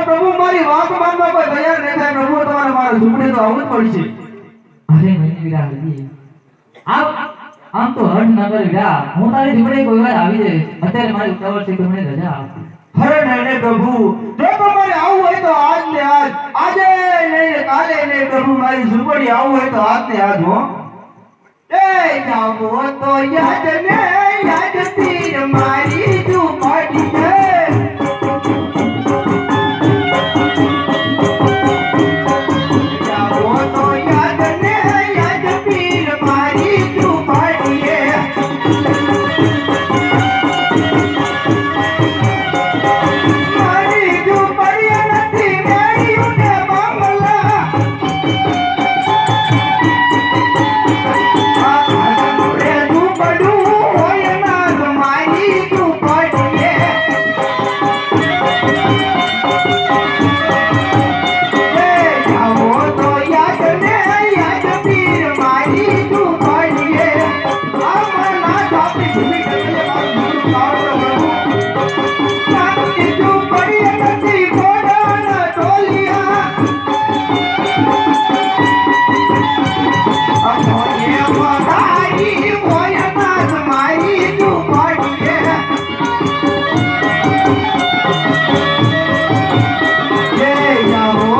પ્રભુ આવી જો તમારે આવું હોય તો આજ ને આજ. આજે નહીં, કાલે નહીં, પ્રભુ, મારી ઝૂંપડી આવું હોય તો આજ ને આજ, હો. એ જાવો તો યાદ ને યાદ તીર મારી એ જાઓ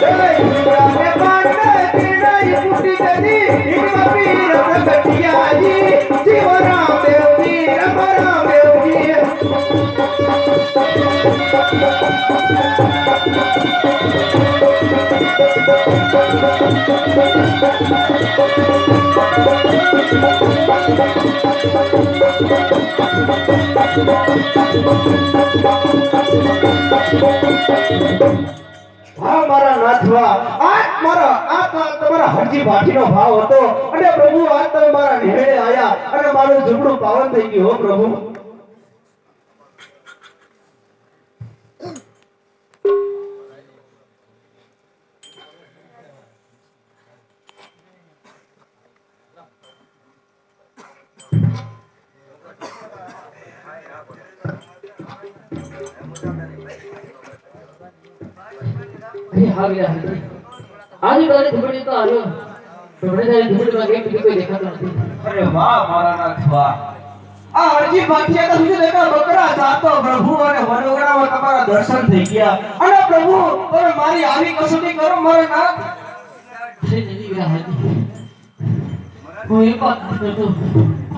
Hey! હા મારા નાથવા, આ મારા, આ તમારા હરજી ભાટીનો ભાવ હતો. અને પ્રભુ, આ તમે મારા નિર્ણય આવ્યા અને મારું ઝૂંપડું પાવન થઈ ગયું હો પ્રભુ. આજે તારી ધૂપડી તો આવ્યો ધૂપડી તારી ધૂપડી માં કેમ બીજું કોઈ દેખાતો નથી. અરે વાહ મારા નાથ વાહ. આ અરજી પાછી તો સુધી દેખા બકરા જાતો પ્રભુ અને વડોગરામાં તમારા દર્શન થઈ ગયા. અને પ્રભુ તમે મારી આવી કસોટી કરો મારો નાથ. થઈ જતી ગયા હતી હું. એ વાત કરતો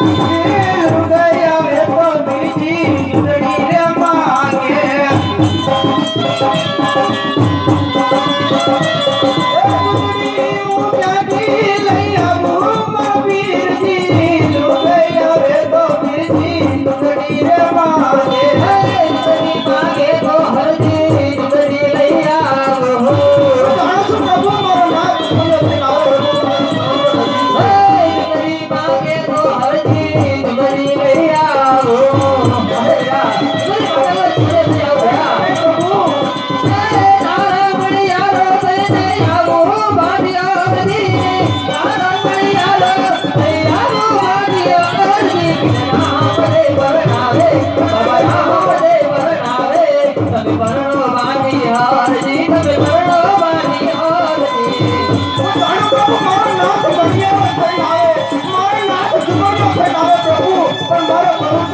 Yeah.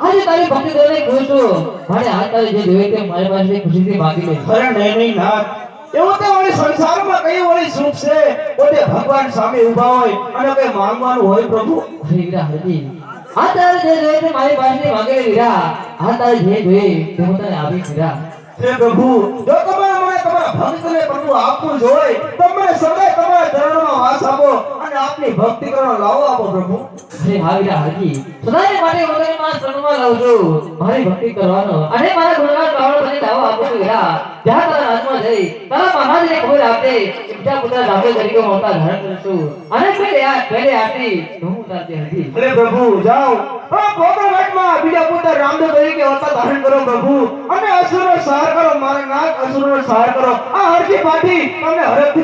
આજે તારી ભક્તિ કરીને ખુશ છું. મારે આ તારી જે જોઈએ તે મારી પાસે ખુશીથી માગી લે અરે નહીં નહીં નાથ. એવું તે વળી સંસારમાં કઈ વળી સુખ છે? પોતે ભગવાન સામે ઊભા હોય અને કઈ માંગવાનું હોય પ્રભુ? અરે વીરા હરજી આ તારે જે મારી પાસે માગી લે વીરા આ તારે જે જોઈએ તે હું તને આપી વીરા હે પ્રભુ, જો તમે મને તમારા ભક્તને પ્રભુ આપવું હોય તો મને સદાય તમારા ચરણોમાં વાસ આપો અને આપની ભક્તિ કરો લાવો આપો પ્રભુ. અરે હાવીરા હાજી સદાય માટે હું માં મારા લાવજો મારી ભક્તિ કરવાનો. અને મારા ગુણગાન ગાવાનો તને લાવો આપો વીરા જ્યાં તારા હાથમાં જઈ તારા મહારાજને ખબર આપે બીજા પુત્ર દાખલ તરીકે મોટા ધારણ કરશું અને પેલે આ પેલે આટી હું તારતી હતી. અરે પ્રભુ જાઓ. આ બીજા પુત્ર રામદેવ તરીકે અવતાર ધારણ કરો પ્રભુ. અને અસુરનો સહાર કરો મારા નાથ અસુરનો સહાર કરો. આ હરજી પાઠી તમને હરખથી